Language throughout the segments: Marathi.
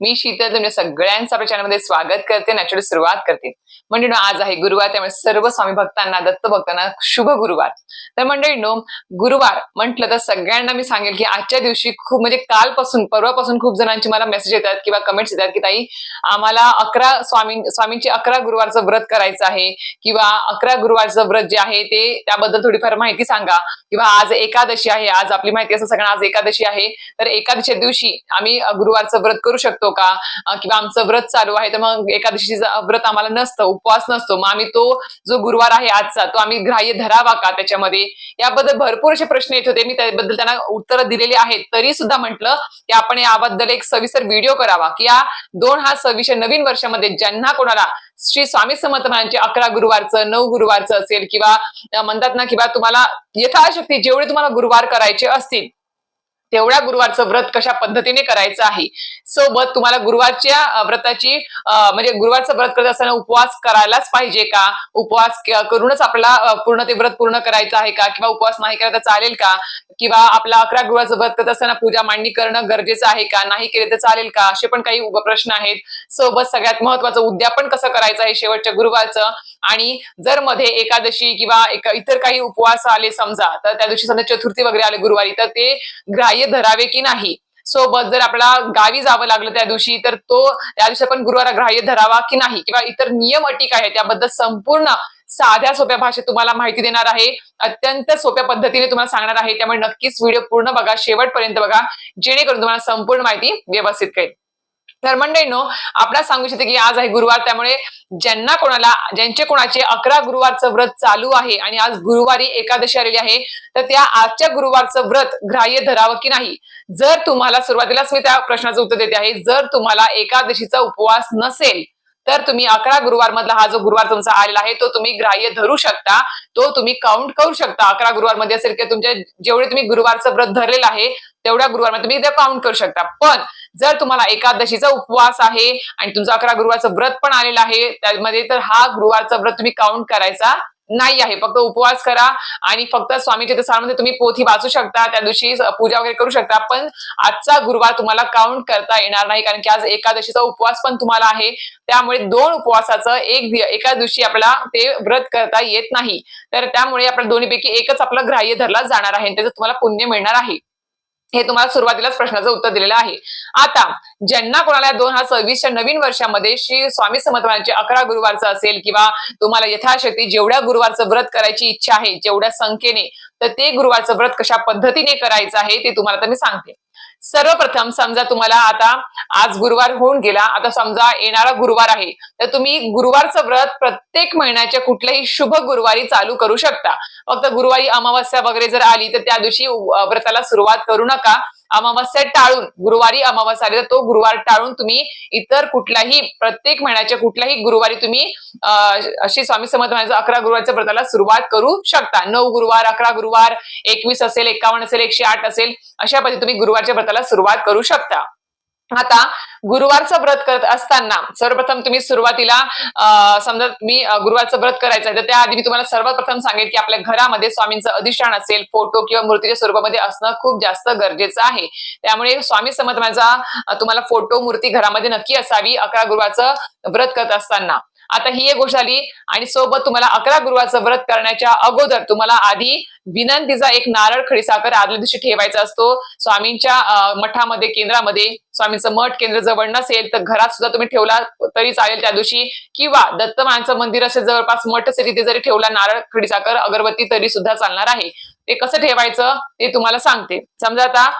मी शीतल तुमच्या सगळ्यांचं आपल्या चॅनलमध्ये स्वागत करते नॅचरल सुरुवात करते. म्हणजे आज आहे गुरुवार त्यामुळे सर्व स्वामी भक्तांना दत्त भक्तांना शुभ गुरुवार. तर मंडळी नो गुरुवार म्हटलं तर सगळ्यांना मी सांगेल की आजच्या दिवशी खूप म्हणजे कालपासून परवापासून खूप जणांची मला मेसेज येतात किंवा कमेंट्स येतात की ताई आम्हाला अकरा स्वामी स्वामींची अकरा गुरुवारचं व्रत करायचं आहे किंवा अकरा गुरुवारचं व्रत जे आहे ते त्याबद्दल थोडीफार माहिती सांगा किंवा आज एकादशी आहे आज आपली माहिती असं सगळं आज एकादशी आहे. तर एकादशीच्या दिवशी आम्ही गुरुवारचं व्रत करू शकतो. का? किंवा आमचं व्रत चालू आहे तर मग एकादशीचं व्रत आम्हाला नसतं उपवास नसतो. मग आम्ही तो जो गुरुवार आहे आजचा तो आम्ही ग्राह्य धरावा का त्याच्यामध्ये? याबद्दल भरपूर असे प्रश्न येत होते. मी त्याबद्दल त्यांना उत्तरं दिलेली आहेत. तरी सुद्धा म्हटलं की आपण याबद्दल एक सविस्तर व्हिडिओ करावा. की या दोन हा सविषय नवीन वर्षामध्ये ज्यांना कोणाला श्री स्वामी समर्थ अकरा गुरुवारचं नऊ गुरुवारचं असेल किंवा म्हणतात ना किंवा तुम्हाला यथाशक्ती जेवढे तुम्हाला गुरुवार करायचे असतील तेवढ्या गुरुवारचं व्रत कशा पद्धतीने करायचं आहे? सोबत तुम्हाला गुरुवारच्या व्रताची म्हणजे गुरुवारचं व्रत करत असताना उपवास करायलाच पाहिजे का? उपवास करूनच आपल्याला पूर्ण ते व्रत पूर्ण करायचं आहे का? किंवा उपवास नाही करायचा चालेल का? किंवा आपला अकरा गुरुवारचं व्रत करत असताना पूजा मांडणी करणं गरजेचं आहे का? नाही केले तर चालेल का? असे पण काही प्रश्न आहेत. सोबत सगळ्यात महत्वाचं उद्यापन कसं करायचं आहे? शेवटच्या गुरुवारचं. आणि जर मध्ये एकादशी किंवा एक इतर काही उपवास आले समजा तर त्या दिवशी समजा चतुर्थी वगैरे आले गुरुवारी तर ते ग्राह्य धरावे की नाही? सोबत जर आपल्याला गावी जावं लागलं त्या दिवशी तर तो त्या दिवशी आपण गुरुवार ग्राह्य धरावा की नाही? किंवा इतर नियम अटी काय त्याबद्दल संपूर्ण साध्या सोप्या भाषेत तुम्हाला माहिती देणार आहे. अत्यंत सोप्या पद्धतीने तुम्हाला सांगणार आहे. त्यामुळे नक्कीच व्हिडिओ पूर्ण बघा. शेवटपर्यंत बघा. जेणेकरून तुम्हाला संपूर्ण माहिती व्यवस्थित कळेल. तर मंडळींनो आपल्याला सांगू इच्छिते की आज आहे गुरुवार त्यामुळे ज्यांना कोणाला ज्यांचे कोणाचे अकरा गुरुवारचं व्रत चालू आहे आणि आज गुरुवारी एकादशी आलेली आहे तर त्या आजच्या गुरुवारचं व्रत ग्राह्य धरावं की नाही? जर तुम्हाला सुरुवातीलाच मी त्या प्रश्नाचं उत्तर देते आहे जर तुम्हाला एकादशीचा उपवास नसेल तर तुम्ही अकरा गुरुवार मधला हा जो गुरुवार तुमचा आलेला आहे तो तुम्ही ग्राह्य धरू शकता तो तुम्ही काउंट करू शकता. अकरा गुरुवारमध्ये असेल किंवा तुमच्या जेवढे तुम्ही गुरुवारचं व्रत धरलेलं आहे तेवढ्या गुरुवारमध्ये तुम्ही ते काउंट करू शकता. पण जर तुम्हाला एकादशीचा उपवास आहे आणि तुमचं अकरा गुरुवारचं व्रत पण आलेलं आहे त्यामध्ये तर हा गुरुवारचा व्रत तुम्ही काउंट करायचा नाही आहे. फक्त उपवास करा आणि फक्त स्वामी सारामध्ये तुम्ही पोथी वाचू शकता त्या दिवशी पूजा वगैरे करू शकता पण आजचा गुरुवार तुम्हाला काउंट करता येणार नाही कारण की आज एकादशीचा उपवास पण तुम्हाला आहे. त्यामुळे दोन उपवासाचं एक एका दिवशी आपल्याला ते व्रत करता येत नाही. तर त्यामुळे आपल्या दोन्हीपैकी एकच आपलं ग्राह्य धरला जाणार आहे आणि त्याचं तुम्हाला पुण्य मिळणार आहे. हे तुम्हाला सुरुवातीलाच प्रश्नाचं उत्तर दिलेलं आहे. आता ज्यांना कोणाला दोन हजार सव्वीसच्या नवीन वर्षामध्ये श्री स्वामी समर्थांचे अकरा गुरुवारचं असेल किंवा तुम्हाला यथाशक्ती जेवढ्या गुरुवारचं व्रत करायची इच्छा आहे जेवढ्या संख्येने तर ते गुरुवारचं व्रत कशा पद्धतीने करायचं आहे ते तुम्हाला तर मी सांगते. सर्वप्रथम समजा तुम्हाला आता आज गुरुवार होऊन गेला आता समजा येणारा गुरुवार आहे तर तुम्ही गुरुवारचं व्रत प्रत्येक महिन्याच्या कुठल्याही शुभ गुरुवारी चालू करू शकता. फक्त गुरुवारी अमावस्या वगैरे जर आली तर त्या दिवशी व्रताला सुरुवात करू नका. अमावस्या टाळून. गुरुवारी अमावस्या आली तर तो गुरुवार टाळून तुम्ही इतर कुठल्याही प्रत्येक महिन्याच्या कुठल्याही गुरुवारी तुम्ही अशी स्वामी समर्थ महाराज अकरा गुरुवारच्या व्रताला सुरुवात करू शकता. नऊ गुरुवार अकरा गुरुवार एकवीस असेल एकावन्न असेल एकशे आठ असेल अशा पद्धती तुम्ही गुरुवारच्या व्रताला सुरुवात करू शकता. आता गुरुवारचं व्रत करत असताना सर्वप्रथम तुम्ही सुरुवातीला समजा तुम्ही गुरुवारचं व्रत करायचं आहे तर त्याआधी मी तुम्हाला सर्वात प्रथम सांगेल की आपल्या घरामध्ये स्वामींचं अधिष्ठान असेल फोटो किंवा मूर्तीच्या स्वरूपामध्ये असणं खूप जास्त गरजेचं आहे. त्यामुळे स्वामी समर्थांचा तुम्हाला फोटो मूर्ती घरामध्ये नक्की असावी अकरा गुरुवारचं व्रत करत असताना. आता ही एक गोष्ट झाली आणि सोबत तुम्हाला अकरा गुरुवारचं व्रत करण्याच्या अगोदर तुम्हाला आधी विनंतीचा एक नारळ खडीसाखर आदल्या दिवशी ठेवायचा असतो. स्वामींच्या मठामध्ये केंद्रामध्ये स्वामींचं मठ केंद्र जवळ नसेल तर घरात सुद्धा तुम्ही ठेवला तरी चालेल त्या दिवशी. किंवा दत्त महाराजांचं मंदिर असेल जवळपास मठ असेल तिथे जरी ठेवला नारळ खडीसाखर अगरबत्ती तरी सुद्धा चालणार आहे. ते कसं ठेवायचं ते तुम्हाला सांगते. समजा आता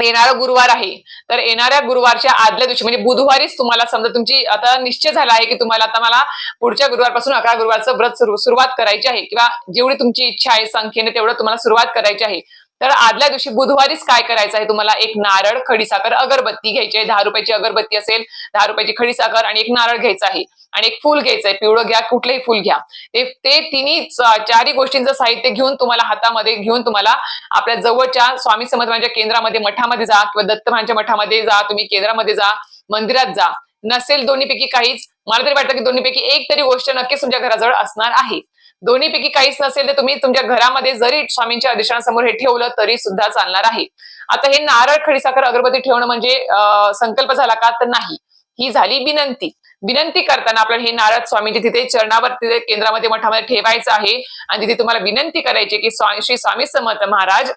येणारा गुरुवार आहे. तर येणाऱ्या गुरुवारच्या आदल्या दिवशी म्हणजे बुधवारीच तुम्हाला समजा तुमची आता निश्चय झाला आहे की तुम्हाला आता मला पुढच्या गुरुवारपासून अकरा गुरुवारचं व्रत सुरु- सुरुवात करायची आहे. किंवा जेवढी तुमची इच्छा आहे संख्येने तेवढं तुम्हाला सुरुवात करायची आहे. तर आदल्या दिवशी बुधवारीच काय करायचं आहे तुम्हाला? एक नारळ खडीसाखर अगरबत्ती घ्यायची आहे. दहा रुपयाची अगरबत्ती असेल दहा रुपयाची खडीसाखर आणि एक नारळ घ्यायचा आहे. आणि एक फुल घ्यायचं आहे. पिवळं घ्या कुठलंही फुल घ्या. ते ते तिन्ही चारही गोष्टींचं साहित्य घेऊन तुम्हाला हातामध्ये घेऊन तुम्हाला आपल्या जवळच्या स्वामी समर्थांच्या केंद्रामध्ये मठामध्ये जा किंवा दत्तभांच्या मठामध्ये जा. तुम्ही केंद्रामध्ये जा मंदिरात जा. नसेल दोन्हीपैकी काहीच मला तरी वाटतं की दोन्हीपैकी एक तरी गोष्ट नक्कीच तुमच्या घराजवळ असणार आहे. दोन्हीपैकी काहीच नसेल तर तुम्ही तुमच्या घरामध्ये जरी स्वामींच्या आदेशांसमोर हे ठेवलं तरी सुद्धा चालणार आहे. आता हे नारळ खडीसाखर अगरबत्ती ठेवणं म्हणजे संकल्प झाला का तर नाही. ही झाली विनंती. विनंती करताना आपल्याला हे नारळ स्वामींची तिथे चरणावर तिथे केंद्रामध्ये मठामध्ये ठेवायचं आहे. आणि तिथे तुम्हाला विनंती करायची की श्री स्वामी समर्थ महाराज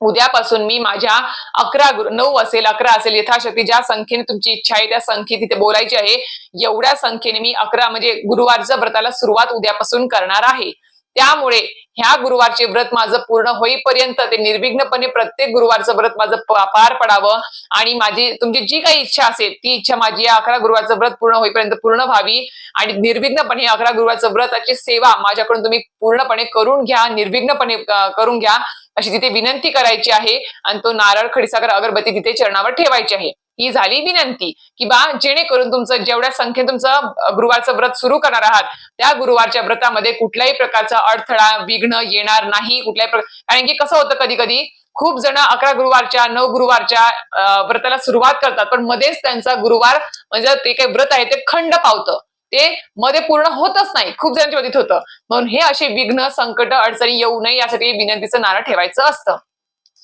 उद्यापासून मी माझ्या अकरा गुरु नऊ असेल अकरा असेल यथाशक्ती ज्या संख्येने तुमची इच्छा आहे त्या संख्ये तिथे बोलायची आहे. एवढ्या संख्येने मी अकरा म्हणजे गुरुवारच्या व्रताला सुरुवात उद्यापासून करणार आहे. त्यामुळे ह्या गुरुवारचे व्रत माझं पूर्ण होईपर्यंत ते निर्विघ्नपणे प्रत्येक गुरुवारचं व्रत माझं पार पडावं आणि माझी तुमची जी काही इच्छा असेल ती इच्छा माझी या अकरा गुरुवारचं व्रत पूर्ण होईपर्यंत पूर्ण व्हावी आणि निर्विघ्नपणे अकरा गुरुवारचं व्रताची सेवा माझ्याकडून तुम्ही पूर्णपणे करून घ्या निर्विघ्नपणे करून घ्या. अशी तिथे विनंती करायची आहे आणि तो नारळ खडीसागर अगरबत्ती तिथे चरणावर ठेवायची आहे. ही झाली विनंती की बा जेणेकरून तुमचं जेवढ्या संख्येने तुमचं गुरुवारचं व्रत सुरू करणार आहात त्या गुरुवारच्या व्रतामध्ये कुठल्याही प्रकारचा अडथळा विघ्न येणार नाही कुठल्याही प्रकार कारण की कसं होतं कधी कधी खूप जण अकरा गुरुवारच्या नऊ गुरुवारच्या व्रताला सुरुवात करतात पण मध्येच त्यांचा गुरुवार म्हणजे ते काही व्रत आहे ते खंड पावतं. ते मध्ये पूर्ण होतच नाही. खूप जणांच्या वतीत होतं. म्हणून हे असे विघ्न संकट अडचणी येऊ नये यासाठी विनंतीचं नारळ ठेवायचं असतं.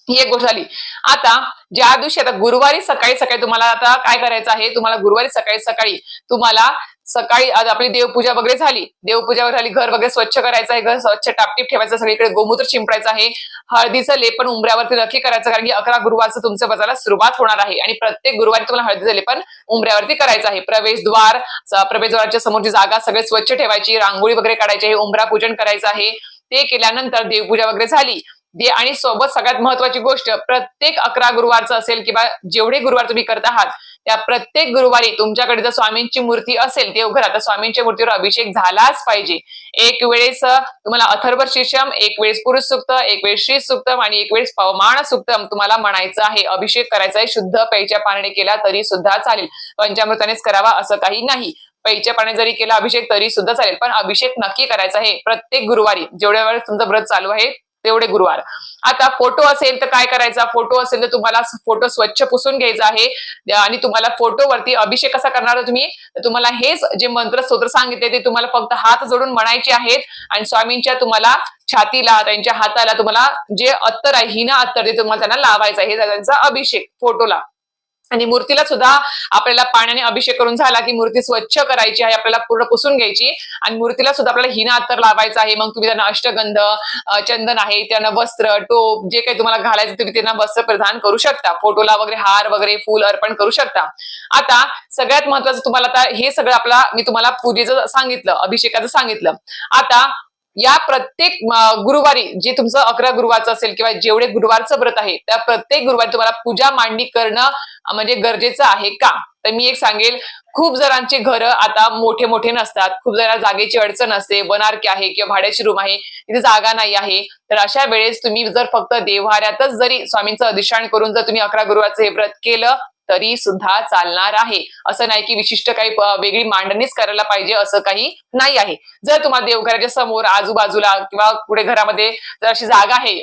ही एक गोष्ट झाली. आता ज्या दिवशी आता गुरुवारी सकाळी सकाळी तुम्हाला आता काय करायचं आहे? तुम्हाला गुरुवारी सकाळी सकाळी तुम्हाला सकाळी आज आपली देवपूजा वगैरे झाली. देवपूजा वगैरे झाली घर वगैरे स्वच्छ करायचं आहे. घर स्वच्छ टापटीप ठेवायचं सगळीकडे गोमूत्र शिंपडायचं आहे. हळदीचं लेपन उंबऱ्यावरती नक्की करायचं कारण की अकरा गुरुवारचं तुमचं बसायला सुरुवात होणार आहे. आणि प्रत्येक गुरुवारी तुम्हाला हळदीचं लेपन उंबऱ्यावरती करायचं आहे. प्रवेशद्वार प्रवेशद्वाराच्या समोरची जागा सगळे स्वच्छ ठेवायची रांगोळी वगैरे काढायची आहे उमरा पूजन करायचं आहे. ते केल्यानंतर देवपूजा वगैरे झाली. आणि सोबत सगळ्यात महत्वाची गोष्ट प्रत्येक अकरा गुरुवारचं असेल किंवा जेवढे गुरुवार तुम्ही करत आहात त्या प्रत्येक गुरुवारी तुमच्याकडे जर स्वामींची मूर्ती असेल देवघरात तर स्वामींच्या मूर्तीवर अभिषेक झालाच पाहिजे. एक वेळेस तुम्हाला अथर्व शीर्षम एक वेळेस पुरुष सुक्त एक वेळेस श्री सुक्तम आणि एक वेळेस पवमान सुक्तम तुम्हाला म्हणायचं आहे. अभिषेक करायचा आहे शुद्ध पैच्या पाण्याने केला तरी सुद्धा चालेल. पंचामृतानेच करावा असं काही नाही. पैच्या पाणी जरी केला अभिषेक तरी सुद्धा चालेल. पण अभिषेक नक्की करायचा आहे. प्रत्येक गुरुवारी जेवढ्या वेळेस तुमचं व्रत चालू आहे तेवढे गुरुवार. आता फोटो असेल तर काय करायचा? फोटो असेल तर तुम्हाला फोटो स्वच्छ पुसून घ्यायचा आहे. आणि तुम्हाला फोटोवरती अभिषेक कसा करणार तुम्ही? तुम्हाला हेच जे मंत्र स्तोत्र सांगितले ते तुम्हाला फक्त हात जोडून म्हणायचे आहेत. आणि स्वामींच्या तुम्हाला छातीला त्यांच्या हाताला तुम्हाला जे अत्तर आहे हिना अत्तर ते तुम्हाला त्यांना लावायचं आहे. हे झालं त्यांचा अभिषेक फोटोला आणि मूर्तीला सुद्धा आपल्याला पाण्याने अभिषेक करून झाला की मूर्ती स्वच्छ करायची आहे आपल्याला पूर्ण पुसून घ्यायची. आणि मूर्तीला सुद्धा आपल्याला हिना अत्तर लावायचं आहे. मग तुम्ही त्यांना अष्टगंध चंदन आहे त्यांना वस्त्र टोप जे काही तुम्हाला घालायचं तुम्ही त्यांना वस्त्र प्रदान करू शकता. फोटोला वगैरे हार वगैरे फुल अर्पण करू शकता. आता सगळ्यात महत्वाचं तुम्हाला आता हे सगळं आपला मी तुम्हाला पूजेचं सांगितलं अभिषेकाचं सांगितलं. आता या प्रत्येक गुरुवारी जे तुमचं अकरा गुरुवारचं असेल किंवा जेवढे गुरुवारचं व्रत आहे त्या प्रत्येक गुरुवारी तुम्हाला पूजा मांडणी करणं म्हणजे गरजेचं आहे का? तर मी एक सांगेल खूप जणांचे घर आता मोठे मोठे नसतात खूप जरा जागेची अडचण असते वनारकी आहे किंवा भाड्याची रूम आहे तिथे जागा नाही आहे तर अशा वेळेस तुम्ही जर फक्त देव्हाऱ्यातच जरी स्वामींचं अधिष्ठान करून जर तुम्ही अकरा गुरुवारचं हे व्रत केलं तरी सुद्धा चालणार आहे. असं नाही की विशिष्ट काही वेगळी मांडणीच करायला पाहिजे असं काही नाही आहे. जर तुम्हाला देवघराच्या समोर आजूबाजूला किंवा पुढे घरामध्ये जर अशी जागा आहे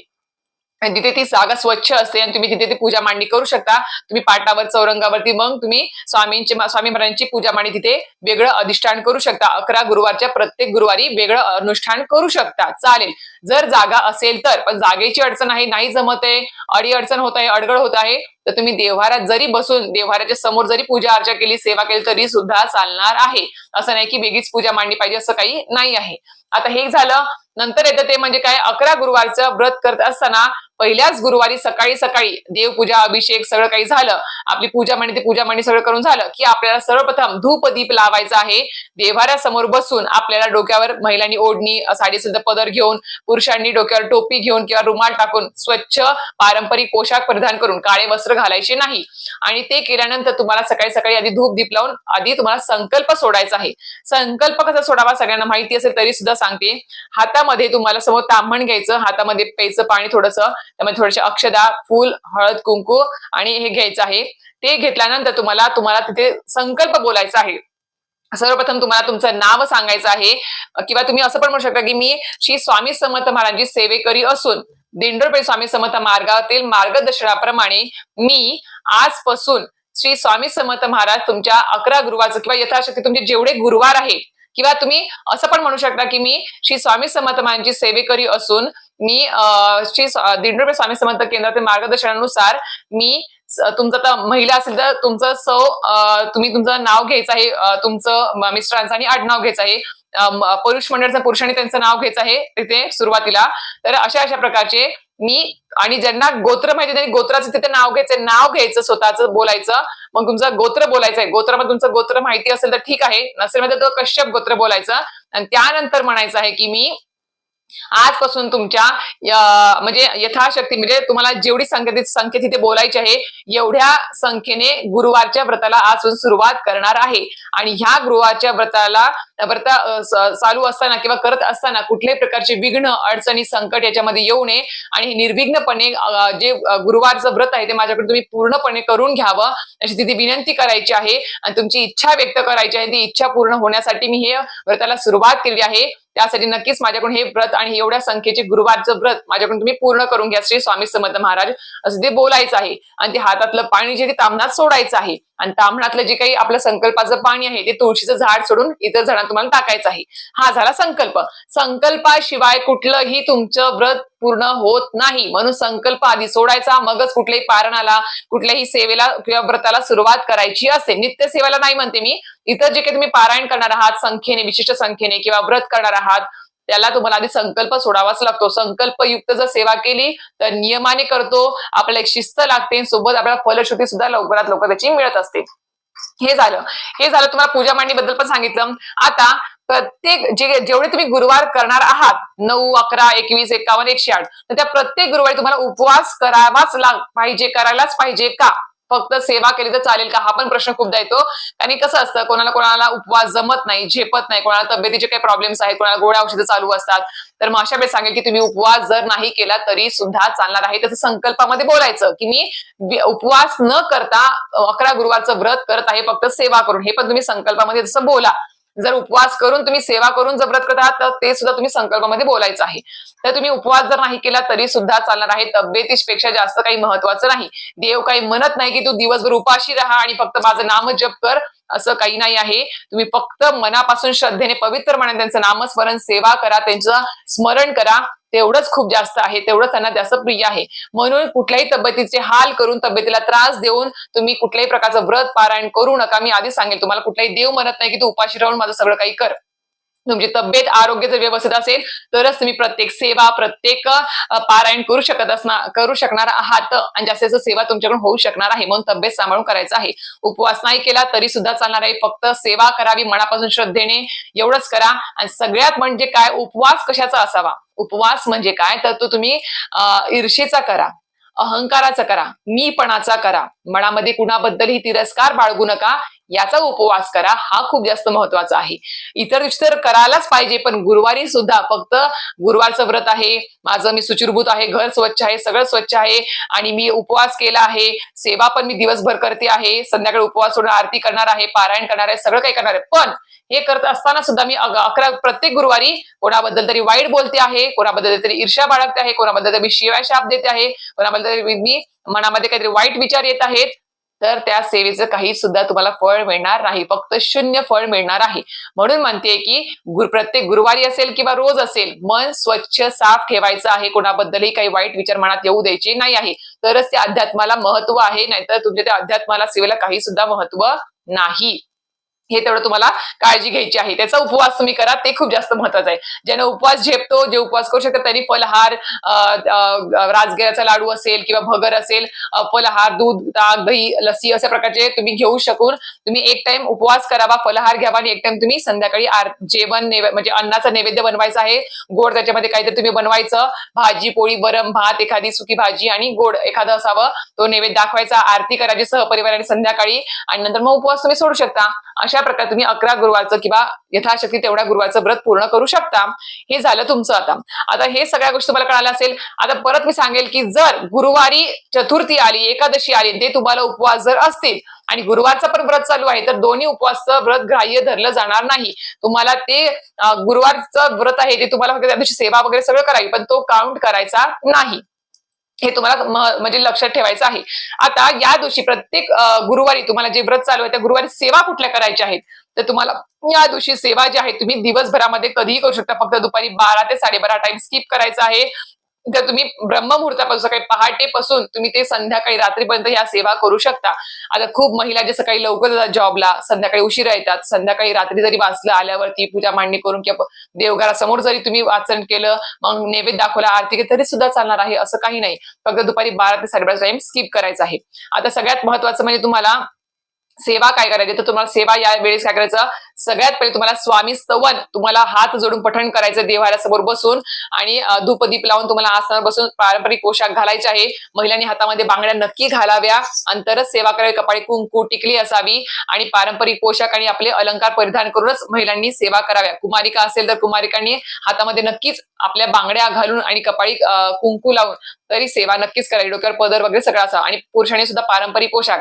आणि तिथे ती जागा स्वच्छ असते आणि तुम्ही तिथे ती पूजा मांडणी करू शकता तुम्ही पाटावर चौरंगावरती मग तुम्ही स्वामींची स्वामी महाराजांची पूजा मांडणी तिथे वेगळं अधिष्ठान करू शकता. अकरा गुरुवारच्या प्रत्येक गुरुवारी वेगळं अनुष्ठान करू शकता. चालेल. जर जागा असेल तर पण जागेची अडचण आहे नाही जमत आहे अडी अडचण होत आहे अडगळ होत आहे तर तुम्ही देव्हारात जरी बसून देव्हाराच्या समोर जरी पूजा अर्चा केली सेवा केली तरी सुद्धा चालणार आहे. असं नाही की वेगळीच पूजा मांडणी पाहिजे असं काही नाही आहे. आता हे झालं. नंतर येतं ते म्हणजे काय? अकरा गुरुवारचं व्रत करत असताना पहिल्याच गुरुवारी सकाळी सकाळी देवपूजा अभिषेक सगळं काही झालं. आपली पूजा मांडणी ते पूजा मांडणी सगळं करून झालं की आपल्याला सर्वप्रथम धूप दीप लावायचा आहे. देव्हाऱ्यासमोर बसून आपल्याला डोक्यावर महिलांनी ओढणी साडी सुद्धा पदर घेऊन पुरुषांनी डोक्यावर टोपी घेऊन किंवा रुमाल टाकून स्वच्छ पारंपरिक पोशाख परिधान करून काळे वस्त्र घालायचे नाही. आणि ते केल्यानंतर तुम्हाला सकाळी सकाळी आधी धूप दीप लावून आधी तुम्हाला संकल्प सोडायचा आहे. संकल्प कसा सोडावा सगळ्यांना माहिती असेल तरी सुद्धा सांगते. हातामध्ये तुम्हाला समोर तांबण घ्यायचं हातामध्ये प्यायचं पाणी थोडंसं त्यामुळे थोडेसे अक्षदा फूल हळद कुंकू आणि हे घ्यायचं आहे. ते घेतल्यानंतर तुम्हाला तुम्हाला तिथे संकल्प बोलायचा आहे. सर्वप्रथम तुम्हाला तुमचं नाव सांगायचं आहे. किंवा तुम्ही असं पण म्हणू शकता की मी श्री स्वामी समर्थ महाराजांची सेवेकरी असून दिंडोरपे स्वामी समर्थ मार्गातील मार्गदर्शनाप्रमाणे मी आजपासून श्री स्वामी समर्थ महाराज तुमच्या अकरा गुरुवारचं किंवा यथाशक्ती तुमचे जेवढे गुरुवार आहे किंवा तुम्ही असं पण म्हणू शकता की मी श्री स्वामी समर्थ महाराजांची सेवेकरी असून मी श्री स्वा- स्वामी समर्थ केंद्रातील मार्गदर्शनानुसार मी तुमचं तर महिला असेल तर तुमचं सौ तुम्ही तुमचं नाव घ्यायचं आहे तुमचं मिस्टरांचं आणि आडनाव घ्यायचं आहे. पुरुष मंडळाचं पुरुषांनी त्यांचं नाव घ्यायचं आहे तिथे सुरुवातीला. तर अशा अशा प्रकारचे मी आणि ज्यांना गोत्र माहिती त्यांनी गोत्राचं तिथे नाव घ्यायचं नाव घ्यायचं स्वतःचं बोलायचं. मग तुमचं गोत्र बोलायचं आहे. गोत्रामध्ये तुमचं गोत्र माहिती असेल तर ठीक आहे. नसेल माहिती तर कश्यप गोत्र बोलायचं. आणि त्यानंतर म्हणायचं आहे की मी आजपासून तुमच्या म्हणजे यथाशक्ती म्हणजे तुम्हाला जेवढी संख्या संख्या तिथे बोलायची आहे एवढ्या संख्येने गुरुवारच्या व्रताला आजपासून सुरुवात करणार आहे. आणि ह्या गुरुवारच्या व्रताला व्रत चालू असताना किंवा करत असताना कुठल्याही प्रकारचे विघ्न अडचणी संकट याच्यामध्ये येऊ नये. आणि हे निर्विघ्नपणे जे गुरुवारचं व्रत आहे ते माझ्याकडे तुम्ही पूर्णपणे करून घ्यावं. अशी तिथे विनंती करायची आहे. आणि तुमची इच्छा व्यक्त करायची आहे ती इच्छा पूर्ण होण्यासाठी मी हे व्रताला सुरुवात केली आहे. त्यासाठी नक्कीच माझ्याकडून हे व्रत आणि एवढ्या संख्येचे गुरुवारचं व्रत माझ्याकडून तुम्ही पूर्ण करून घ्या. श्री स्वामी समर्थ महाराज असं ते बोलायचं आहे आणि ते हातातलं पाणी जे ते सोडायचं आहे. आणि तामणातलं जे काही आपलं संकल्पाचं पाणी आहे ते तुळशीचं झाड सोडून इतर झाडात तुम्हाला टाकायचं आहे. हा झाला संकल्प. संकल्पाशिवाय कुठलंही तुमचं व्रत पूर्ण होत नाही. म्हणून संकल्प आधी सोडायचा मगच कुठल्याही पारणाला कुठल्याही सेवेला किंवा व्रताला सुरुवात करायची असते. नित्य सेवेला नाही म्हणते मी. इतर जे काही तुम्ही पारायण करणार आहात संख्येने विशिष्ट संख्येने किंवा व्रत करणार आहात त्याला तुम्हाला आधी संकल्प सोडावाच लागतो. संकल्पयुक्त जर सेवा केली तर नियमाने करतो आपल्याला एक शिस्त लागते सोबत आपल्याला फलश्रुती सुद्धा लवकरात लवकर त्याची मिळत असते. हे झालं. हे झालं तुम्हाला पूजा मांडणीबद्दल पण सांगितलं. आता प्रत्येक जे जेवढे तुम्ही गुरुवार करणार आहात नऊ अकरा एकवीस एकावन्न एकशे आठ तर त्या प्रत्येक गुरुवारी तुम्हाला उपवास करावाच लाग पाहिजे करायलाच पाहिजे का? फक्त सेवा केली तर चालेल का? हा पण प्रश्न खूपदा येतो. आणि कसं असतं कोणाला कोणाला उपवास जमत नाही झेपत नाही कोणाला तब्येतीचे काही प्रॉब्लेम्स आहेत कोणाला गोळ्या औषधं चालू असतात. तर मग अशा वेळेस सांगेल की तुम्ही उपवास जर नाही केला तरी सुद्धा चालणार आहे. तसं संकल्पामध्ये बोलायचं की मी उपवास न करता अकरा गुरुवारचं व्रत करत आहे फक्त सेवा करून. हे पण तुम्ही संकल्पामध्ये तसं बोला जर उपवास करून तुम्ही सेवा करून जर व्रत करत आहात तर ते सुद्धा तुम्ही संकल्पामध्ये बोलायचं आहे. तर तुम्ही उपवास जर नाही केला तरी सुद्धा चालणार आहे. तब्येतीपेक्षा जास्त काही महत्वाचं नाही. देव काही म्हणत नाही की तू दिवसभर उपाशी राहा आणि फक्त माझं नाम जप कर असं काही नाही आहे. तुम्ही फक्त मनापासून श्रद्धेने पवित्र मनाने त्यांचं नामस्मरण सेवा करा त्यांचं स्मरण करा. तेवढंच खूप जास्त आहे तेवढंच त्यांना जास्त प्रिय आहे. म्हणून कुठल्याही तब्येतीचे हाल करून तब्येतीला त्रास देऊन तुम्ही कुठल्याही प्रकारचं व्रत पारायण करू नका. मी आधी सांगेल तुम्हाला कुठलाही देव म्हणत नाही की तू उपाशी राहून माझं सगळं काही कर. तुमची तब्येत आरोग्य जर व्यवस्थित असेल तरच तुम्ही प्रत्येक सेवा प्रत्येक पारायण करू शकत असणार करू शकणार आहात. आणि जास्तीत जास्त सेवा तुमच्याकडून होऊ शकणार आहे. म्हणून तब्येत सांभाळून करायचं आहे. उपवास नाही केला तरी सुद्धा चालणार आहे. फक्त सेवा करावी मनापासून श्रद्धेने एवढंच करा. आणि सगळ्यात म्हणजे काय? उपवास कशाचा असावा? उपवास म्हणजे काय? तर तो तुम्ही ईर्षेचा करा. अहंकाराचा करा. मीपणाचा करा. मनामध्ये कुणाबद्दलही तिरस्कार बाळगू नका. याचा उपवास करा हा खूप जास्त महत्त्वाचा आहे. इतर दिवशी तर करायलाच पाहिजे पण गुरुवारी सुद्धा फक्त गुरुवारचं व्रत आहे माझं मी सुचिरभूत आहे घर स्वच्छ आहे सगळं स्वच्छ आहे आणि मी उपवास केला आहे सेवा पण मी दिवसभर करते आहे संध्याकाळी उपवास सोडून आरती करणार आहे पारायण करणार आहे सगळं काही करणार आहे. पण हे करत असताना सुद्धा मी अकरा प्रत्येक गुरुवारी कोणाबद्दल तरी वाईट बोलते आहे कोणाबद्दल तरी ईर्ष्या बाळगते आहे कोणाबद्दल तरी मी शिवाय शाप देते आहे कोणाबद्दल मी मनामध्ये काहीतरी वाईट विचार येत आहेत तर त्या सेवेचं काही सुद्धा तुम्हाला फळ मिळणार नाही. फक्त शून्य फळ मिळणार आहे. म्हणून म्हणते की प्रत्येक गुरुवारी असेल किंवा रोज असेल मन स्वच्छ साफ ठेवायचं आहे. कोणाबद्दलही काही वाईट विचार मनात येऊ द्यायचे नाही आहे. तरच त्या अध्यात्माला महत्त्व आहे. नाहीतर तुमच्या त्या अध्यात्माला सेवेला काही सुद्धा महत्त्व नाही. हे तेवढं तुम्हाला काळजी घ्यायची आहे. त्याचा उपवास तुम्ही करा ते खूप जास्त महत्वाचं आहे. ज्याने उपवास झेपतो जे उपवास करू शकतात त्यांनी फलहार राजगिराचा लाडू असेल किंवा भगर असेल फलहार दूध ताक दही लस्सी अशा प्रकारचे तुम्ही घेऊ शकून तुम्ही एक टाइम उपवास करावा फलहार घ्यावा आणि एक टाइम तुम्ही संध्याकाळी आर- जेवण म्हणजे अन्नाचा नैवेद्य बनवायचा आहे. गोड त्याच्यामध्ये काहीतरी तुम्ही बनवायचं भाजी पोळी वरम भात एखादी सुकी भाजी आणि गोड एखादं असावं तो नैवेद्य दाखवायचा आरती करायची आणि संध्याकाळी आणि नंतर मग उपवास तुम्ही सोडू शकता. अशा प्रकारे तुम्ही अकरा गुरुवारचं किंवा यथाशक्ती तेवढ्या गुरुवारचं व्रत पूर्ण करू शकता हे झालं तुमचं आता. आता हे सगळ्या गोष्टी तुम्हाला कळाल्या असेल. आता परत मी सांगेल की जर गुरुवारी चतुर्थी आली एकादशी आली ते तुम्हाला उपवास जर असतील आणि गुरुवारचं पण व्रत चालू आहे तर दोन्ही उपवासचं व्रत ग्राह्य धरलं जाणार नाही. तुम्हाला ते गुरुवारचं व्रत आहे ते तुम्हाला फक्त त्या दिवशी सेवा वगैरे सगळं करावी पण तो काउंट करायचा नाही. हे तुम्हाला म्हणजे लक्षात ठेवायचं आहे. आता या दिवशी प्रत्येक गुरुवारी तुम्हाला जे व्रत चालू आहे त्या गुरुवारी सेवा कुठल्या करायच्या आहेत? तर तुम्हाला या दिवशी सेवा जी आहे तुम्ही दिवसभरामध्ये कधीही करू शकता. फक्त दुपारी बारा ते साडेबारा टाइम स्किप करायचा आहे. तर तुम्ही ब्रह्ममुहूर्तापासून सकाळी पहाटेपासून तुम्ही ते संध्याकाळी रात्रीपर्यंत या सेवा करू शकता. आता खूप महिला जे सकाळी लवकर जातात जॉबला संध्याकाळी उशिरा येतात संध्याकाळी रात्री जरी वाचलं आल्यावरती पूजा मांडणी करून किंवा देवघरासमोर जरी तुम्ही वाचन केलं मग नैवेद्य दाखवला आरती केली तरी सुद्धा चालणार आहे असं काही नाही. फक्त दुपारी बारा ते साडेबारा टाइम स्किप करायचं आहे. आता सगळ्यात महत्वाचं म्हणजे तुम्हाला सेवा काय करायची? तर तुम्हाला सेवा या वेळेस काय करायचं? सगळ्यात पहिले तुम्हाला स्वामी स्तवन तुम्हाला हात जोडून पठण करायचं देवाऱ्यासमोर बसून आणि धूपदीप लावून तुम्हाला आसनावर बसून पारंपरिक पोशाख घालायचे आहे. महिलांनी हातामध्ये बांगड्या नक्की घालाव्या. अंतरच सेवा करावी. कपाळी कुंकू टिकली असावी आणि पारंपरिक पोशाख आणि आपले अलंकार परिधान करूनच महिलांनी सेवा कराव्या. कुमारिका असेल तर कुमारिकांनी हातामध्ये नक्कीच आपल्या बांगड्या घालून आणि कपाळी कुंकू लावून तरी सेवा नक्कीच करावी. डोक्यावर पदर वगैरे सगळं असा आणि पुरुषांनी सुद्धा पारंपरिक पोशाख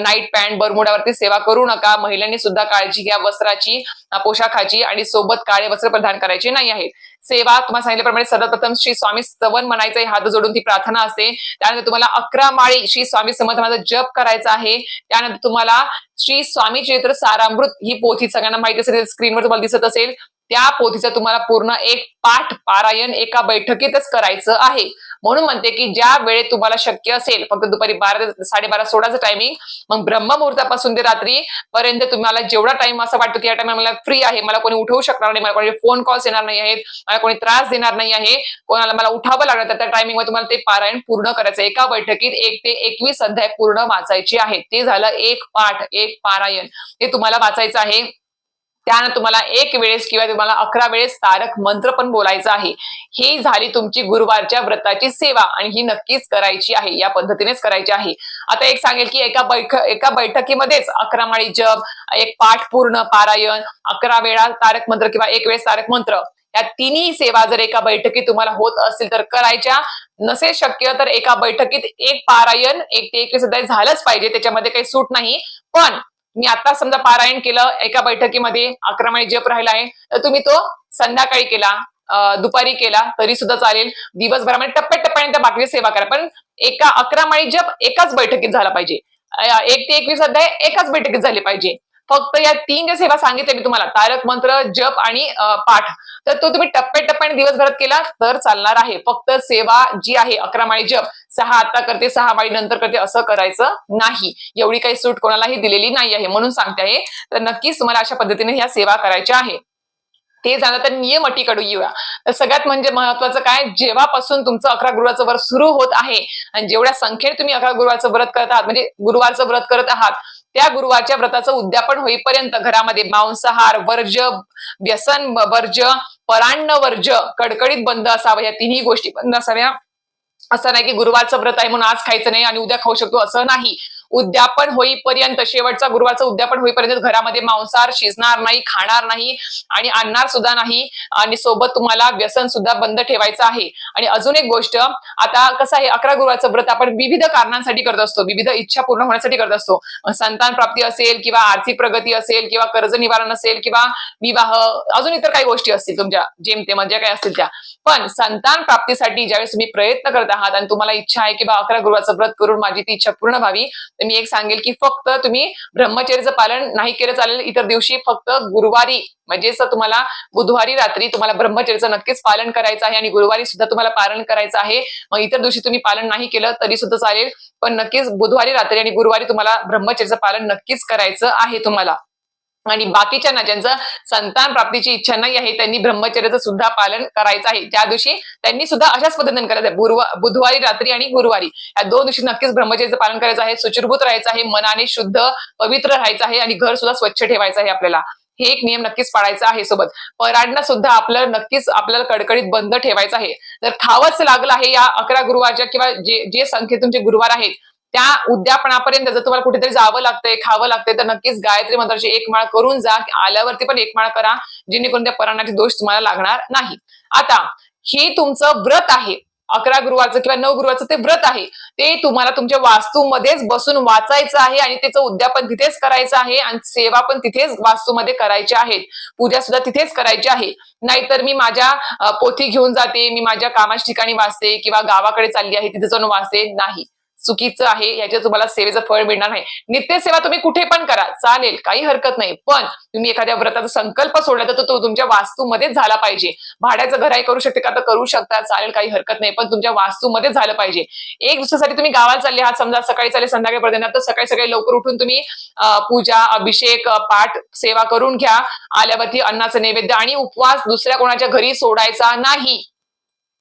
नाईट पॅन्ट बरमुडावरती सेवा करू नका. महिलांनी सुद्धा काळजी घ्या. वस्त्राची पोशाखाची आणि सोबत काळे वस्त्र प्रदान करायचे नाही आहे सेवा तुम्हाला सांगितल्याप्रमाणे सर्वप्रथम श्री स्वामी स्तवन म्हणायचं हात जोडून ती प्रार्थना असते. त्यानंतर तुम्हाला अकरा माळी श्री स्वामी समर्थाचा जप करायचा आहे. त्यानंतर तुम्हाला श्री स्वामी चरित्र सारामृत ही पोथी सगळ्यांना माहिती असेल स्क्रीनवर तुम्हाला दिसत असेल. त्या पोथीचं तुम्हाला पूर्ण एक पाठ पारायण एका बैठकीतच करायचं आहे. म्हणून म्हणते की ज्या वेळेत तुम्हाला शक्य असेल फक्त दुपारी बारा ते साडेबारा सोळाचं टायमिंग मग ब्रह्ममुहूर्तापासून ते रात्री पर्यंत तुम्हाला जेवढा टाइम असा वाटतो की या टाइम मला फ्री आहे मला कोणी उठवू शकणार नाही मला कोणी फोन कॉल्स येणार नाही आहेत मला कोणी त्रास देणार नाही आहे कोणाला मला उठावं लागणार तर त्या टायमिंगमध्ये तुम्हाला ते पारायण पूर्ण करायचं एका बैठकीत एक ते एकवीस अध्याय पूर्ण वाचायची आहे ते झालं एक पाठ एक पारायण. हे तुम्हाला वाचायचं आहे. त्यानंतर तुम्हाला एक वेळेस किंवा तुम्हाला अकरा वेळेस तारक मंत्र पण बोलायचं आहे. ही झाली तुमची गुरुवारच्या व्रताची सेवा आणि ही नक्कीच करायची आहे या पद्धतीनेच करायची आहे. आता एक सांगेल की एका बैठ एका बैठकीमध्येच अकरा माळी जप एक पाठ पूर्ण पारायण अकरा वेळा तारक मंत्र किंवा एक वेळेस तारक मंत्र या तिन्ही सेवा जर एका बैठकीत तुम्हाला होत असतील तर करायच्या. नसेल शक्य तर एका बैठकीत एक पारायण एक ते एकवीस अध्याय झालंच पाहिजे त्याच्यामध्ये काही सूट नाही. पण मी आता समजा पारायण केलं एका बैठकीमध्ये अकरा जप राहिला आहे तर तुम्ही तो संध्याकाळी केला दुपारी केला तरी सुद्धा चालेल. दिवसभरामध्ये टप्प्याटप्प्याने त्या बाकीची सेवा करा. पण एका अकरा माळी जप एकाच बैठकीत झाला पाहिजे. एक ते एकवीस अध्याय एकाच बैठकीत झाले पाहिजे. फक्त या तीन ज्या सेवा सांगितल्या मी तुम्हाला तारक मंत्र जप आणि पाठ तर तो तुम्ही टप्प्याटप्प्याने दिवसभरात केला तर चालणार आहे. फक्त सेवा जी आहे अकरा माळी जप सहा आता करते सहा माळी नंतर करते असं करायचं नाही. एवढी काही सूट कोणालाही दिलेली नाही आहे म्हणून सांगते आहे. तर नक्कीच तुम्हाला अशा पद्धतीने ह्या सेवा करायच्या आहे. ते झालं तर नियम अटीकडू येऊया. तर सगळ्यात म्हणजे महत्वाचं काय? जेव्हापासून तुमचं अकरा गुरुवारचं व्रत सुरू होत आहे आणि जेवढ्या संख्येने तुम्ही अकरा गुरुवारचं व्रत करत आहात म्हणजे गुरुवारचं व्रत करत आहात त्या गुरुवारच्या व्रताचं उद्यापन होईपर्यंत घरामध्ये मांसाहार वर्ज व्यसन वर्ज परान्न वर्ज कडकडीत बंद असावं या तिन्ही गोष्टी बंद असाव्या. असं नाही की गुरुवारचं व्रत आहे म्हणून आज खायचं नाही आणि उद्या खाऊ शकतो असं नाही. उद्यापन होईपर्यंत शेवटचा गुरुवारचं उद्यापन होईपर्यंत घरामध्ये मांसाहार शिजणार नाही खाणार नाही आणि आणणार सुद्धा नाही. आणि सोबत तुम्हाला व्यसन सुद्धा बंद ठेवायचं आहे. आणि अजून एक गोष्ट आता कसं आहे अकरा गुरुवारचं व्रत आपण विविध कारणांसाठी करत असतो. विविध इच्छा पूर्ण होण्यासाठी करत असतो. संतान प्राप्ती असेल किंवा आर्थिक प्रगती असेल किंवा कर्ज निवारण असेल किंवा विवाह अजून इतर काही गोष्टी असतील तुमच्या जेमते म्हणजे काही असतील त्या. पण संतान प्राप्तीसाठी ज्यावेळेस तुम्ही प्रयत्न करत आहात आणि तुम्हाला इच्छा आहे की बा अकरा गुरुवारचं व्रत करून माझी ती इच्छा पूर्ण व्हावी तर मी एक सांगेल की फक्त तुम्ही ब्रह्मचर्याचं पालन नाही केलं चालेल इतर दिवशी फक्त गुरुवारी म्हणजेच तुम्हाला बुधवारी रात्री तुम्हाला ब्रह्मचर्याचं नक्कीच पालन करायचं आहे आणि गुरुवारी सुद्धा तुम्हाला पालन करायचं आहे. मग इतर दिवशी तुम्ही पालन नाही केलं तरी सुद्धा चालेल. पण नक्कीच बुधवारी रात्री आणि गुरुवारी तुम्हाला ब्रह्मचर्याचं पालन नक्कीच करायचं आहे तुम्हाला. आणि बाकीच्यांना ज्यांचं संतान प्राप्तीची इच्छा नाही आहे त्यांनी ब्रह्मचर्याचं सुद्धा पालन करायचं आहे. त्या दिवशी त्यांनी सुद्धा अशाच पद्धतीने करायचं आहे. बुधवा- बुधवारी रात्री आणि गुरुवारी. या दोन दिवशी नक्कीच ब्रह्मचर्याचं पालन करायचं आहे. सुचिरभूत राहायचं आहे. मनाने शुद्ध पवित्र राहायचं आहे आणि घर सुद्धा स्वच्छ ठेवायचं आहे आपल्याला. हे एक नियम नक्कीच पाळायचा आहे सोबत. पराडणं सुद्धा आपलं नक्कीच आपल्याला कडकडीत बंद ठेवायचं आहे. जर खावंच लागलं आहे या अकरा गुरुवारच्या किंवा जे जे संख्ये तुमचे गुरुवार आहेत त्या उद्यापनापर्यंत जर तुम्हाला कुठेतरी जावं लागतंय खावं लागतंय तर नक्कीच गायत्री मंत्राची एक माळ करून जा. आल्यावरती पण एक माळ करा जेणेकरून त्या पराणाचे दोष तुम्हाला लागणार नाही. आता हे तुमचं व्रत आहे. अकरा गुरुवारचं किंवा नऊ गुरुवारचं ते व्रत आहे. ते तुम्हाला तुमच्या वास्तूमध्येच बसून वाचायचं आहे आणि त्याचं उद्यापन तिथेच करायचं आहे आणि सेवा पण तिथेच वास्तूमध्ये करायच्या आहेत पूजा सुद्धा तिथेच करायची आहे. नाहीतर मी माझ्या पोथी घेऊन जाते मी माझ्या कामाच्या ठिकाणी वाचते किंवा गावाकडे चालली आहे तिथे जाऊन वाचते नाही. चुकीचं आहे याच्या तुम्हाला सेवेचं फळ मिळणार नाही. नित्यसेवा तुम्ही कुठे पण करा चालेल काही हरकत नाही. पण तुम्ही एखाद्या व्रताचा संकल्प सोडला तर तो तुमच्या वास्तूमध्येच झाला पाहिजे. भाड्याचं घर आहे करू शकते का तर करू शकता चालेल काही हरकत नाही. पण तुमच्या वास्तूमध्येच झालं पाहिजे. एक दिवसासाठी तुम्ही गावाला चालले आहात समजा सकाळी चालेल संध्याकाळपर्यंत तर सकाळी सकाळी लवकर उठून तुम्ही पूजा अभिषेक पाठ सेवा करून घ्या. आल्यावरती अन्नाचं नैवेद्य आणि उपवास दुसऱ्या कोणाच्या घरी सोडायचा नाही.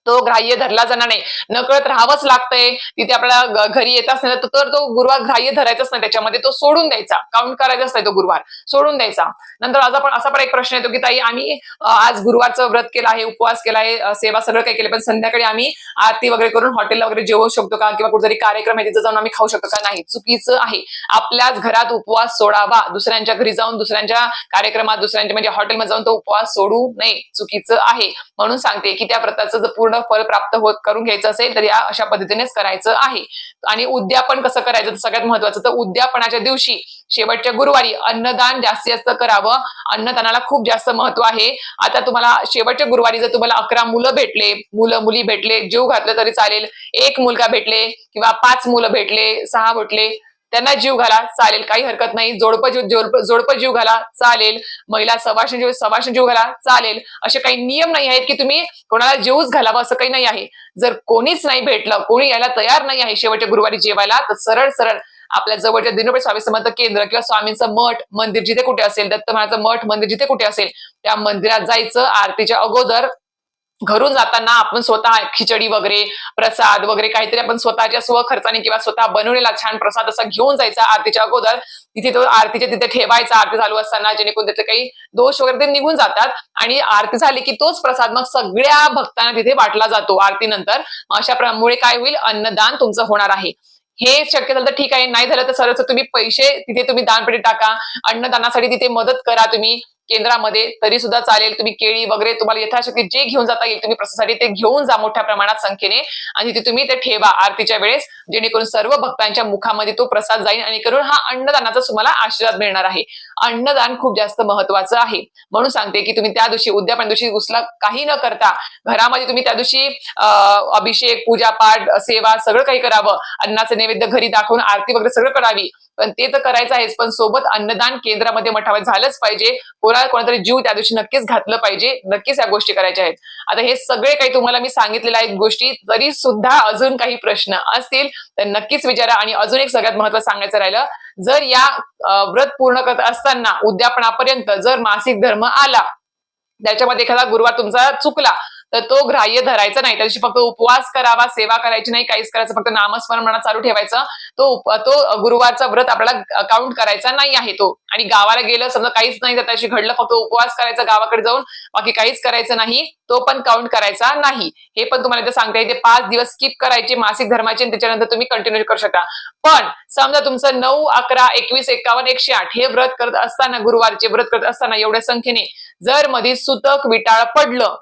तो ग्राह्य धरला जाणार नाही. नकळत राहावंच लागतंय. तिथे आपल्याला घरी येताच नाही तर तो गुरुवार ग्राह्य धरायचाच नाही त्याच्यामध्ये तो सोडून द्यायचा. काउंट करायचाच नाही तो गुरुवार. सोडून द्यायचा. नंतर आज आपण असा पण एक प्रश्न येतो की ताई आम्ही आज गुरुवारचं व्रत केलं आहे उपवास केला आहे सेवा सगळं काही केलं पण संध्याकाळी आम्ही आरती वगैरे करून हॉटेलला वगैरे जेवू शकतो का? किंवा कुठेतरी कार्यक्रम आहे तिथे जाऊन आम्ही खाऊ शकतो का? नाही. चुकीचं आहे. आपल्याच घरात उपवास सोडावा. दुसऱ्यांच्या घरी जाऊन दुसऱ्यांच्या कार्यक्रमात दुसऱ्यांच्या म्हणजे हॉटेलमध्ये जाऊन तो उपवास सोडू नये. चुकीचं आहे. म्हणून सांगते की त्या व्रताचं जर पूर्ण फल प्राप्त होत करून घ्यायचं असेल तर या अशा पद्धतीनेच करायचं आहे. आणि उद्यापन कसं करायचं? सगळ्यात महत्वाचं तर उद्यापनाच्या दिवशी शेवटच्या गुरुवारी अन्नदान जास्तीत जास्त करावं. अन्नदानाला खूप जास्त महत्त्व आहे. आता तुम्हाला शेवटच्या गुरुवारी जर तुम्हाला अकरा मुलं भेटले मुलं मुली भेटले जीव घातलं तरी चालेल. एक मुलगा भेटले किंवा पाच मुलं भेटले सहा भेटले त्यांना जीव घाला चालेल. काही हरकत नाही. जोडप जोडप जोडप जीव घाला चालेल. महिला सवाशन जीव सवाशन जीव घाला चालेल. असे काही नियम नाही आहेत की तुम्ही कोणाला जीवच घालावं असं काही नाही आहे. जर कोणीच नाही भेटलं कोणी यायला तयार नाही आहे शेवटच्या गुरुवारी जेवायला तर सरळ सरळ आपल्या जवळच्या दिनोबे स्वामी समर्थ केंद्र किंवा स्वामींचं मठ मंदिर जिथे कुठे असेल दत्त महाराजचं मठ मंदिर जिथे कुठे असेल त्या मंदिरात जायचं आरतीच्या अगोदर घरून जाताना आपण स्वतः खिचडी वगैरे प्रसाद वगैरे काहीतरी आपण स्वतःच्या स्वखर्चाने किंवा स्वतः बनवलेला छान प्रसाद असा घेऊन जायचा आरतीच्या अगोदर. तिथे तो आरतीच्या तिथे ठेवायचा आरती चालू असताना जेणेकरून त्याचे काही दोष वगैरे ते निघून जातात. आणि आरती झाली की तोच प्रसाद मग सगळ्या भक्तांना तिथे वाटला जातो आरतीनंतर. अशा काय होईल? अन्नदान तुमचं होणार आहे. हे शक्य झालं तर ठीक आहे. नाही झालं तर सरळ तुम्ही पैसे तिथे तुम्ही दानपेटी टाका. अन्नदानासाठी तिथे मदत करा तुम्ही. केंद्रामध्ये तरी सुद्धा चालेल. तुम्ही केळी वगैरे तुम्हाला यथाशक्ती जे घेऊन जाता येईल तुम्ही प्रसादासाठी ते घेऊन जा मोठ्या प्रमाणात संख्येने. आणि ते तुम्ही ते ठेवा आरतीच्या वेळेस जेणेकरून सर्व भक्तांच्या मुखामध्ये तो प्रसाद जाईल. आणि करून हा अन्नदानाचा तुम्हाला आशीर्वाद मिळणार आहे. अन्नदान खूप जास्त महत्वाचं आहे. म्हणून सांगते की तुम्ही त्या दिवशी उद्यापन दिवशी उसला काही न करता घरामध्ये तुम्ही त्या दिवशी अभिषेक पूजापाठ सेवा सगळं काही करावं. अन्नाचं नैवेद्य घरी दाखवून आरती वगैरे सगळं करावी. पण ते तर करायचं आहेच पण सोबत अन्नदान केंद्रामध्ये मठावर झालंच पाहिजे. कोणा कोणातरी जीव त्या दिवशी नक्कीच घातलं पाहिजे. नक्कीच या गोष्टी करायच्या आहेत. आता हे सगळे काही तुम्हाला मी सांगितलेल्या आहेत गोष्टी तरी सुद्धा अजून काही प्रश्न असतील तर नक्कीच विचारा. आणि अजून एक सगळ्यात महत्त्व सांगायचं राहिलं जर या व्रत पूर्ण करत असताना उद्यापनापर्यंत जर मासिक धर्म आला त्याच्यामध्ये एखादा गुरुवार तुमचा चुकला तर तो ग्राह्य धरायचा नाही. त्याची फक्त उपवास करावा सेवा करायची नाही काहीच करायचं फक्त नामस्मरण म्हणा चालू ठेवायचं. तो तो गुरुवारचा व्रत आपल्याला काउंट करायचा नाही आहे तो. आणि गावाला गेलं समजा काहीच नाही तर त्याशी घडलं फक्त उपवास करायचा गावाकडे जाऊन बाकी काहीच करायचं नाही तो पण काउंट करायचा नाही. हे पण तुम्हाला इथे सांगता. येते पाच दिवस स्किप करायचे मासिक धर्माचे आणि त्याच्यानंतर तुम्ही कंटिन्यू करू शकता. पण समजा तुमचं नऊ अकरा एकवीस एकावन्न एकशे आठ हे व्रत करत असताना गुरुवारचे व्रत करत असताना एवढ्या संख्येने जर मध्ये सुतक विटाळ पडलं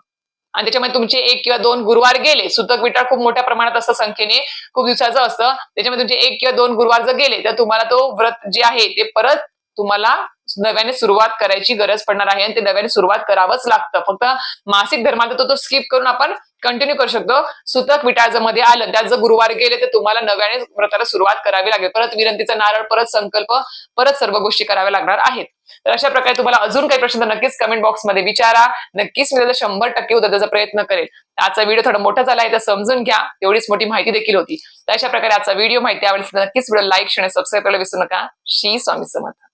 आणि त्याच्यामध्ये तुमचे एक किंवा दोन गुरुवार गेले सुतक विटाळ खूप मोठ्या प्रमाणात असतं संख्येने खूप दिवसाचं असतं. त्याच्यामध्ये तुमचे एक किंवा दोन गुरुवार जर गेले तर तुम्हाला तो व्रत जे आहे ते परत तुम्हाला नव्याने सुरुवात करायची गरज पडणार आहे आणि ते नव्याने सुरुवात करावंच लागतं. फक्त मासिक धर्मात तो तो स्किप करून आपण कंटिन्यू करू शकतो. सुतक विटाळमध्ये आलं त्यात जर गुरुवार गेले तर तुम्हाला नव्याने व्रताला सुरुवात करावी लागेल. परत विनंतीचा नारळ परत संकल्प परत सर्व गोष्टी कराव्या लागणार आहेत. तर अशा प्रकारे तुम्हाला अजून काही प्रश्न तर नक्कीच कमेंट बॉक्समध्ये विचारा. नक्कीच मी त्याचा शंभर टक्के उत्तर प्रयत्न करेल. आजचा व्हिडिओ थोडा मोठा झाला आहे तर समजून घ्या. तेवढीच मोठी माहिती देखील होती. तर अशा प्रकारे आजचा व्हिडिओ माहिती आवडली नक्कीच व्हिडिओ लाईक शेअर सबस्क्राईब करायला विसरू नका. श्री स्वामी समर्थ.